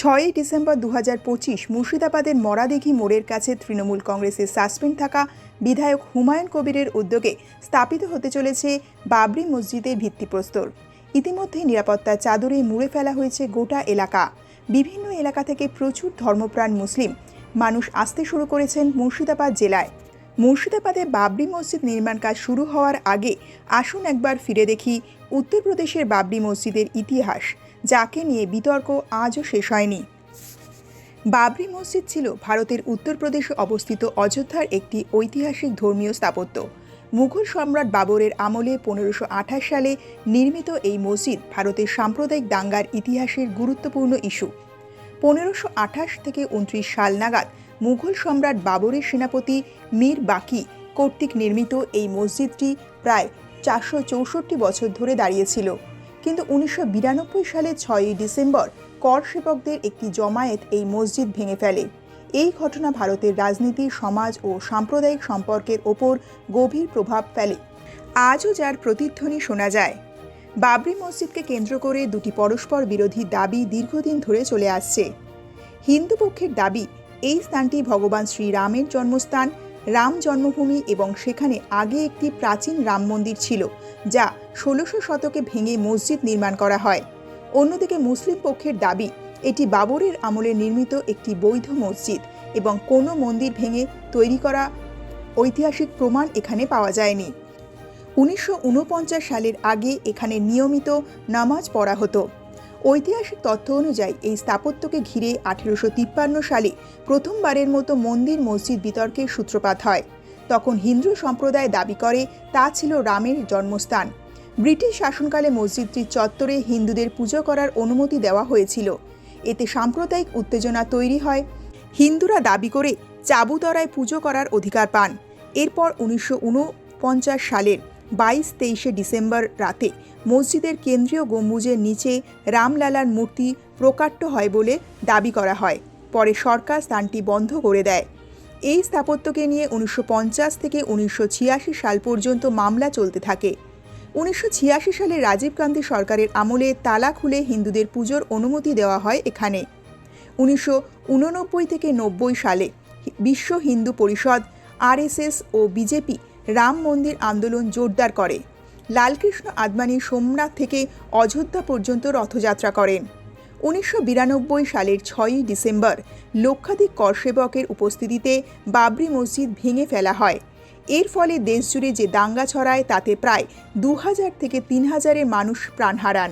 ছয়ই ডিসেম্বর দু পঁচিশ মুর্শিদাবাদের মরাদিঘি মোড়ের কাছে তৃণমূল কংগ্রেসের সাসপেন্ড থাকা বিধায়ক হুমায়ুন কবিরের উদ্যোগে স্থাপিত হতে চলেছে বাবরি মসজিদের ভিত্তিপ্রস্তর। ইতিমধ্যে নিরাপত্তার চাদরে মুড়ে ফেলা হয়েছে গোটা এলাকা। বিভিন্ন এলাকা থেকে প্রচুর ধর্মপ্রাণ মুসলিম। মানুষ আসতে শুরু করেছেন মুর্শিদাবাদ জেলায়। মুর্শিদাবাদে বাবরি মসজিদ নির্মাণ কাজ শুরু হওয়ার আগে আসুন একবার ফিরে দেখি উত্তরপ্রদেশের বাবরি মসজিদের ইতিহাস, যাকে নিয়ে বিতর্ক আজও শেষ হয়নি। বাবরি মসজিদ ছিল ভারতের উত্তরপ্রদেশে অবস্থিত অযোধ্যার একটি ঐতিহাসিক ধর্মীয় স্থাপত্য। মুঘল সম্রাট বাবরের আমলে পনেরোশো সালে নির্মিত এই মসজিদ ভারতের সাম্প্রদায়িক দাঙ্গার ইতিহাসের গুরুত্বপূর্ণ ইস্যু। পনেরোশো থেকে উনত্রিশ সাল নাগাদ মুঘল সম্রাট বাবরের সেনাপতি মীর বাকি কর্তৃক নির্মিত এই মসজিদটি প্রায় চারশো চৌষট্টি বছর ধরে দাঁড়িয়েছিল। কিন্তু উনিশশো বিরানব্বই সালে ছয়ই ডিসেম্বর কর সেবকদের একটি জমায়েত এই মসজিদ ভেঙে ফেলে। এই ঘটনা ভারতের রাজনীতি, সমাজ ও সাম্প্রদায়িক সম্পর্কের ওপর গভীর প্রভাব ফেলে। আজও যার প্রতিধ্বনি শোনা যায়। বাবরি মসজিদকে কেন্দ্র করে দুটি পরস্পর বিরোধী দাবি দীর্ঘদিন ধরে চলে আসছে। হিন্দু পক্ষের দাবি এই স্থানটি ভগবান শ্রীরামের জন্মস্থান, রাম জন্মভূমি এবং সেখানে আগে একটি প্রাচীন রাম মন্দির ছিল, যা ষোলোশো শতকে ভেঙে মসজিদ নির্মাণ করা হয়। অন্যদিকে মুসলিম পক্ষের দাবি, এটি বাবরের আমলে নির্মিত একটি বৈধ মসজিদ এবং কোনো মন্দির ভেঙে তৈরি করা ঐতিহাসিক প্রমাণ এখানে পাওয়া যায়নি। উনিশশো ঊনপঞ্চাশ সালের আগে এখানে নিয়মিত নামাজ পড়া হতো। ঐতিহাসিক তথ্য অনুযায়ী এই স্থাপত্যকে ঘিরে আঠেরোশো তিপ্পান্ন সালে প্রথমবারের মতো মন্দির মসজিদ বিতর্কের সূত্রপাত হয়। তখন হিন্দু সম্প্রদায় দাবি করে, তা ছিল রামের জন্মস্থান। ব্রিটিশ শাসনকালে মসজিদটির চত্বরে হিন্দুদের পুজো করার অনুমতি দেওয়া হয়েছিল। এতে সাম্প্রদায়িক উত্তেজনা তৈরি হয়। হিন্দুরা দাবি করে, চাবুতরায় পুজো করার অধিকার পান। এরপর উনিশশো ঊনপঞ্চাশ সালের বাইশ তেইশে ডিসেম্বর রাতে মসজিদের কেন্দ্রীয় গম্বুজের নিচে রামলালার মূর্তি প্রকাট্য হয় বলে দাবি করা হয়। পরে সরকার স্থানটি বন্ধ করে দেয়। এই স্থাপত্যকে নিয়ে উনিশশো পঞ্চাশ থেকে উনিশশো ছিয়াশি সাল পর্যন্ত মামলা চলতে থাকে। উনিশশো ছিয়াশি সালে রাজীব গান্ধী সরকারের আমলে তালা খুলে হিন্দুদের পুজোর অনুমতি দেওয়া হয় এখানে। উনিশশো উননব্বই থেকে নব্বই সালে বিশ্ব হিন্দু পরিষদ, আরএসএস ও বিজেপি রাম মন্দির আন্দোলন জোরদার করে। লালকৃষ্ণ আদবানি সোমনাথ থেকে অযোধ্যা পর্যন্ত রথযাত্রা করেন। উনিশশো বিরানব্বই সালের ছয়ই ডিসেম্বর লক্ষাধিক করসেবকের উপস্থিতিতে বাবরি মসজিদ ভেঙে ফেলা হয়। এর ফলে দেশজুড়ে যে দাঙ্গা ছড়ায়, তাতে প্রায় দু হাজার থেকে তিন হাজারের মানুষ প্রাণ হারান।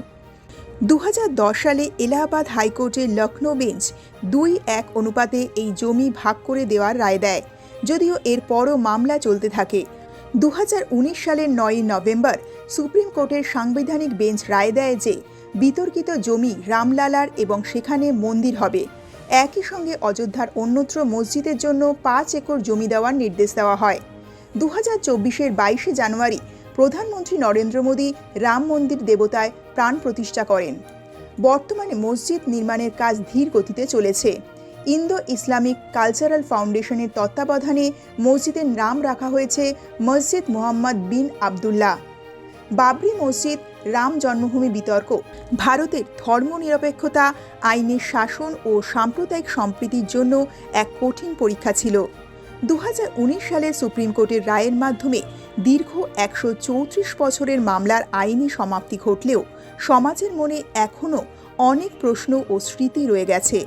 দু হাজার দশ সালে এলাহাবাদ হাইকোর্টের লখনৌ বেঞ্চ দুই এক অনুপাতে এই জমি ভাগ করে দেওয়ার রায় দেয়। যদিও এরপরও মামলা চলতে থাকে দু হাজার উনিশ সালের নয়ই নভেম্বর সুপ্রিম কোর্টের সাংবিধানিক বেঞ্চ রায় দেয় যে বিতর্কিত জমি রামলালার এবং সেখানে মন্দির হবে। একই সঙ্গে অযোধ্যার অন্যত্র মসজিদের জন্য পাঁচ একর জমি দেওয়ার নির্দেশ দেওয়া হয়। দু হাজার চব্বিশের বাইশে জানুয়ারি প্রধানমন্ত্রী নরেন্দ্র মোদী রাম মন্দির দেবতায় প্রাণ প্রতিষ্ঠা করেন। বর্তমানে মসজিদ নির্মাণের কাজ ধীর গতিতে চলেছে। ইন্দো ইসলামিক কালচারাল ফাউন্ডেশনের তত্ত্বাবধানে মসজিদের নাম রাখা হয়েছে মসজিদ মোহাম্মদ বিন আবদুল্লাহ। বাবরি মসজিদ, রাম জন্মভূমি বিতর্ক। ভারতের ধর্মনিরপেক্ষতা, আইনের শাসন ও সাম্প্রদায়িক সম্প্রীতির জন্য এক কঠিন পরীক্ষা ছিল। দু হাজার উনিশ সালে সুপ্রিম কোর্টের রায়ের মাধ্যমে দীর্ঘ একশো চৌত্রিশ বছরের মামলার আইনি সমাপ্তি ঘটলেও সমাজের মনে এখনও অনেক প্রশ্ন ও স্মৃতি রয়ে গেছে।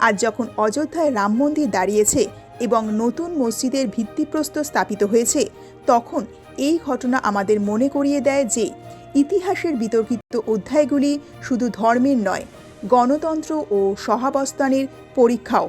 আজ যখন অযোধ্যায় রাম মন্দির দাঁড়িয়েছে এবং নতুন মসজিদের ভিত্তিপ্রস্তর স্থাপিত হয়েছে, তখন এই ঘটনা আমাদের মনে করিয়ে দেয় যে ইতিহাসের বিতর্কিত অধ্যায়গুলি শুধু ধর্মের নয়, গণতন্ত্র ও সহাবস্থানের পরীক্ষাও।